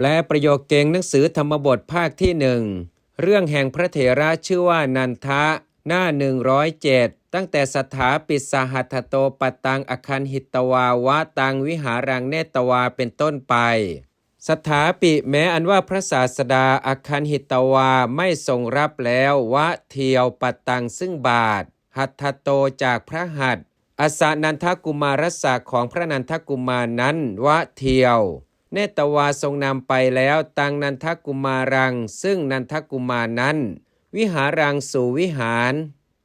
แปลประโยคเก่งหนังสือธรรมบทภาคที่หนึ่งเรื่องแห่งพระเถระชื่อว่านันทะ หน้า 107 ตั้งแต่สถาปิสหัตโตปตังอคันหิตวาวะตังวิหารังเนตวาเป็นต้นไป สถาปิแม้อันว่าพระศาสดาอาคันหิตวาไม่ทรงรับแล้ววะเทียวปตังซึ่งบาท หัตโตจากพระหัตถ์อสานันทกุมารสากของพระนันทกุมารนั้นวะเทียว เนตวาทรงนำไปแล้วตังนันทกุมารัง ซึ่งนันทกุมารนั้น วิหารังสู่วิหาร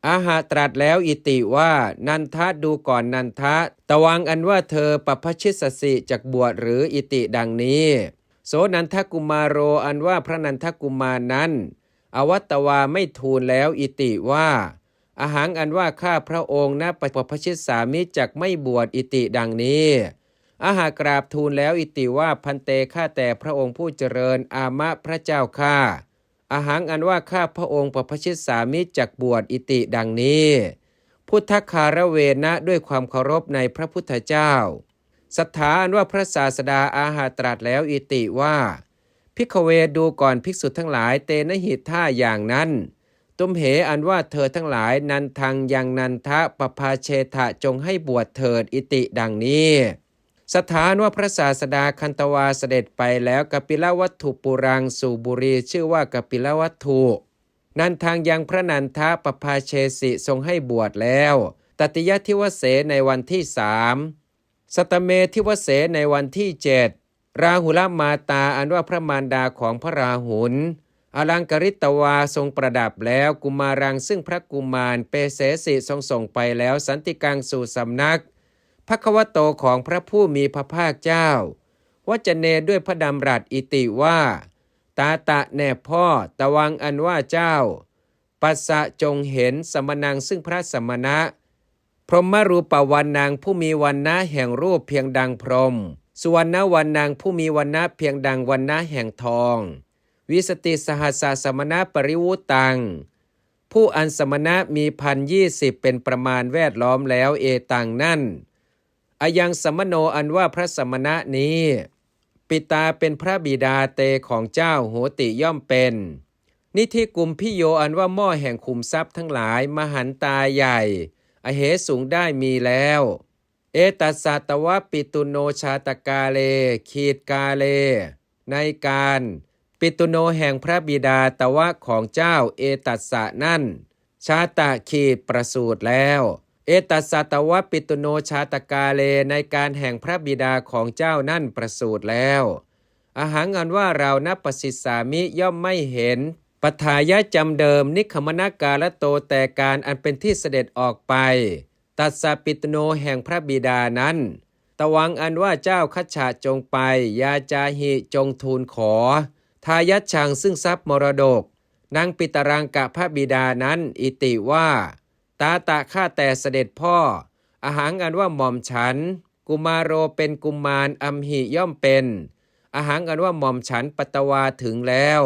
อาหาตรัสแล้วอิติว่า นันทะดูก่อนนันทะตะวังอันว่าเธอปพชิสสิจากบวชหรืออิติดังนี้ โสนันทกุมารโรอันว่าพระนันทกุมารนั้น อวัตวาไม่ทูลแล้วอิติว่าอาหารอันว่าข้าพระองค์ณปปพชิตสามิจักไม่บวชอิติดังนี้ อาหากราบทูลแล้วอิติว่าพันเตข้าแต่พระองค์ผู้เจริญอามะพระเจ้าข้าอาหารอันว่าข้าพระองค์ประพชิตสามิจักบวชอิติดังนี้ พุทธคารเวนะด้วยความเคารพในพระพุทธเจ้าสถาอันว่าพระศาสดาอาหาตรัสแล้วอิติว่าพิกเวดูก่อนภิกษุทั้งหลายเตนะหิตท่าอย่างนั้น ตุมเหอันว่าเธอทั้งหลายนันทังยังนันทะปภาเชทะจงให้บวชเถิดอิติดังนี้ สถานว่าพระศาสดาคันตวาเสด็จไปแล้วกปิลวัตถุปุรังสูบุรีชื่อว่ากปิลวัตถุ นันทางยังพระนันทะปภาเชสิทรงให้บวชแล้ว ตติยทิวเสในวันที่สามสตเมทิวเสในวันที่เจ็ดราหุลมาตาอันว่าพระมารดาของพระราหุลอลังกริตวาทรงประดับแล้วกุมารังซึ่งพระกุมารเปเสสิทรงส่งไปแล้วสันติกังสู่สำนัก พระควโตของพระผู้มีพระภาคเจ้าวจเนด้วยพระดำรัสอิติว่า ตาตะแน่พ่อตะวังอันว่าเจ้า ปัสสะจงเห็นสมนังซึ่งพระสมณะ พรหมรูปวันนางผู้มีวันนะแห่งรูปเพียงดังพรหมสุวรรณวันนางผู้มีวันนะเพียงดังวันนะแห่งทอง วิสติสหัสสะสมณะปริวุตัง ผู้อันสมณะมีพันยี่สิบเป็นประมาณแวดล้อมแล้วเอตังนั่น อายังสมโนอันว่าพระสมณะนี้ ปิตาเป็นพระบิดาเตของเจ้าโหติย่อมเป็น นิธิกุมพิโยอันว่าหม้อแห่งคุมทรัพย์ทั้งหลายมหันตาใหญ่ อเหสูงได้มีแล้ว เอตัสสะตวะปิตุโนชาตกาเล ขีดกาเล ในการปิตุโนแห่งพระบิดาตวะของเจ้าเอตัสสะนั่น ชาตะขีดประสูตรแล้ว เอตัสตวะปิตุโนชาตกาเลในการแห่งพระบิดาของเจ้านั่นประสูตรแล้วอาหารอันว่าเรานับประสิทสามิย่อมไม่เห็นปทายะจำเดิมนิคมนากาลโตแต่การอันเป็นที่เสด็จออกไป ตัสสปิตโนแห่งพระบิดานั้น ตวังอันว่าเจ้าคัจฉะจงไป ยาจาหิจงทูลขอ ทายัดชังซึ่งทรัพย์มรดก นางปิตรังกะพระบิดานั้น อิติว่า ตาตะข้าแต่เสด็จพ่อ อาหารอันว่าหม่อมฉัน กุมารโรเป็นกุมารอัมหิย่อมเป็น อาหารอันว่าหม่อมฉันปัตวาถึงแล้ว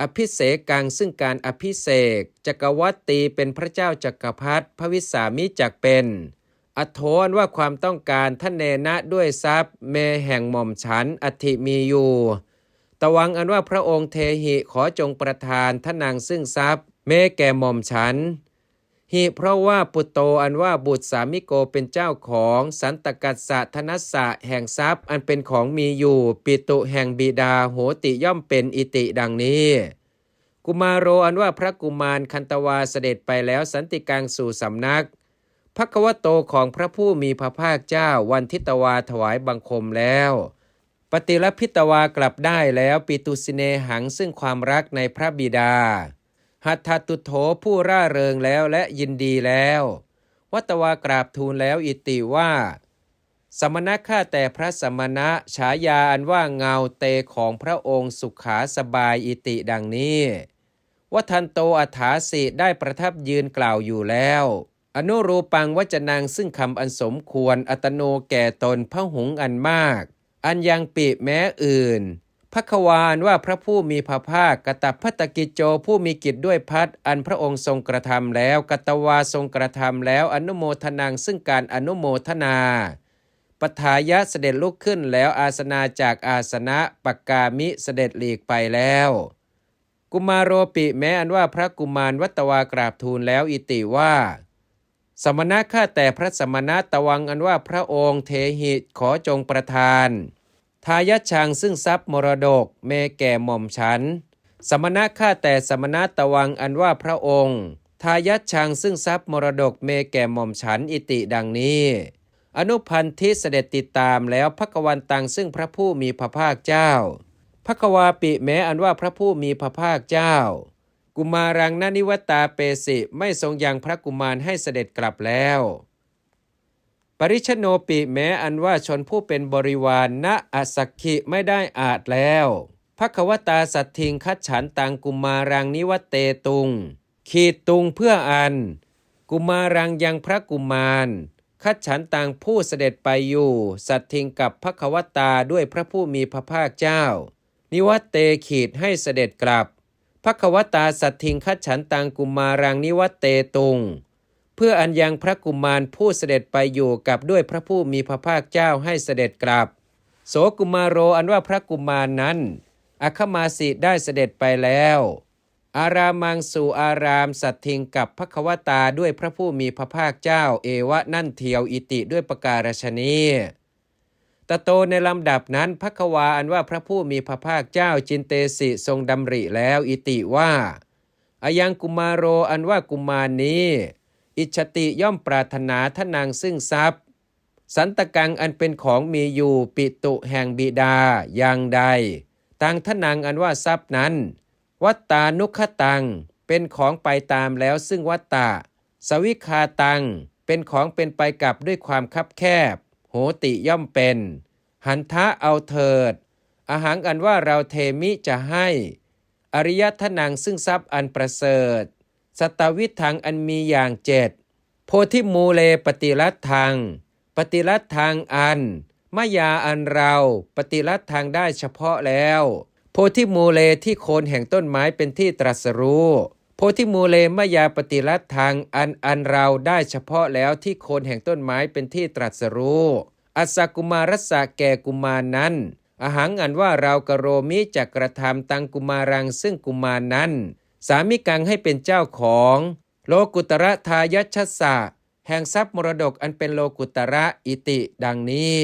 อภิเษกังซึ่งการอภิเษกจักรวัตตีเป็นพระเจ้าจักรพรรดิพระวิสามิจักเป็นอโทนว่าความต้องการท่านเนนะด้วยทรัพย์ เมแห่งหม่อมฉันอธิมีอยู่ตะวังอันว่าพระองค์เทหิขอจงประทานท่านางซึ่งทรัพย์ เมแก่หม่อมฉัน หิเพราะว่าปุตโตอันว่าบุตรสามิโกเป็นเจ้าของสันตกัสสะธนสสะแห่งทรัพย์ อันเป็นของมีอยู่ปิตุแห่งบิดาโหติย่อมเป็นอิติดังนี้ กุมารโรอันว่าพระกุมารคันตวาเสด็จไปแล้วสันติกังสู่สำนักพระควโตของพระผู้มีพระภาคเจ้าวันทิตวาถวายบังคมแล้ว ปฏิรพิตวากลับได้แล้วปิตุสิเนหังซึ่งความรักในพระบิดา หัตถตุโถผู้ร่าเริงแล้วและยินดีแล้ว วัตวากราบทูลแล้วอิติว่า สมณะข้าแต่พระสมณะฉายาอันว่าเงาเตของพระองค์สุขาสบายอิติดังนี้ว่าทันโตอัฏฐาสิได้ประทับยืนกล่าวอยู่แล้ว อนุรูปังวจนางซึ่งคำอันสมควรอัตโนแก่ตนพระหงอันมาก อันยังปีแม้อื่น พระควานว่าพระผู้มีพระภาคกตัพพัตกิจโจผู้มีกิจด้วยพัดอันพระองค์ทรงกระทำแล้ว กตวาทรงกระทำแล้วอนุโมทนังซึ่งการอนุโมทนาปทายะเสด็จลุกขึ้นแล้วอาสนาจากอาสนะปักกามิเสด็จหลีกไปแล้ว กุมารโรปิแม้อันว่าพระกุมารวัตวากราบทูลแล้วอิติว่า สมณะข้าแต่พระสมณะตะวังอันว่าพระองค์เทหิตขอจงประทาน ทายาชางซึ่งทรัพย์มรดกเมแก่หม่อมฉัน สมณะข้าแต่สมณะตะวังอันว่าพระองค์ ทายาชางซึ่งทรัพย์มรดกเมแก่หม่อมฉันอิติดังนี้ อนุพันธิเสด็จติดตามแล้วพระกวันตังซึ่งพระผู้มีพระภาคเจ้าพระกวาปิแม้อันว่าพระผู้มีพระภาคเจ้า กุมารังนานิวตาเปสิไม่ทรงยังพระกุมารให้เสด็จกลับแล้ว ปริชโนปิแม้อันว่าชนผู้เป็นบริวารณอสักขิไม่ได้อาจแล้วพระควตาสัตทิงคัดฉันตังกุมารังนิวเตตุง ขีดตุงเพื่ออัน กุมารังยังพระกุมาร คัดฉันตังผู้เสด็จไปอยู่ สัตทิงกับพระควตาด้วยพระผู้มีพระภาคเจ้า นิวัตเตขีดให้เสด็จกลับพระควตาสัตทิงคัดฉันตังกุมารังนิวัตเตตุง เพื่ออันยังพระกุมารผู้เสด็จไปอยู่กับด้วยพระผู้มีพระภาคเจ้าให้เสด็จกลับ โสกุมารโรอันว่าพระกุมารนั้น อัคมาสิได้เสด็จไปแล้ว อารามังสู่อารามสัตทิงกับพระควตาด้วยพระผู้มีพระภาคเจ้าเอวะนั่นเทียวอิติด้วยประการฉนีตะโตในลำดับนั้นพระควาอันว่าพระผู้มีพระภาคเจ้าจินเตสิทรงดำริแล้วอิติว่าอายังกุมารโรอันว่ากุมารนี้ อิชติย่อมปรารถนาทนางซึ่งทรัพย์ สันตกังอันเป็นของมีอยู่ปิตุแห่งบิดาอย่างใดตังทนางอันว่าทรัพย์นั้น วัตตานุคตังเป็นของไปตามแล้วซึ่งวัตตะ สวิคาตังเป็นของเป็นไปกับด้วยความคับแคบ โหติย่อมเป็น หันทะเอาเถิด อาหารอันว่าเราเทมิจะให้ อริยทนังซึ่งทรัพย์อันประเสริฐ สตวิทังอันมีอย่างเจ็ดโพธิมูเลปฏิรัตทังปฏิรัตทังอันมายาอันเราปฏิรัตทางได้เฉพาะแล้ว โพธิมูเลที่โคนแห่งต้นไม้เป็นที่ตรัสรู้โพธิมูเลมายาปฏิรัตทางอันอันเราได้เฉพาะแล้วที่โคนแห่งต้นไม้เป็นที่ตรัสรู้อัสกุมารสะแก่กุมารนั้นอาหารอันว่าเรากระโรมิจักกระทำตังกุมารังซึ่งกุมารนั้น สามิกังให้เป็นเจ้าของ โลกุตระทายชัสสะ แห่งทรัพย์มรดกอันเป็นโลกุตระอิติดังนี้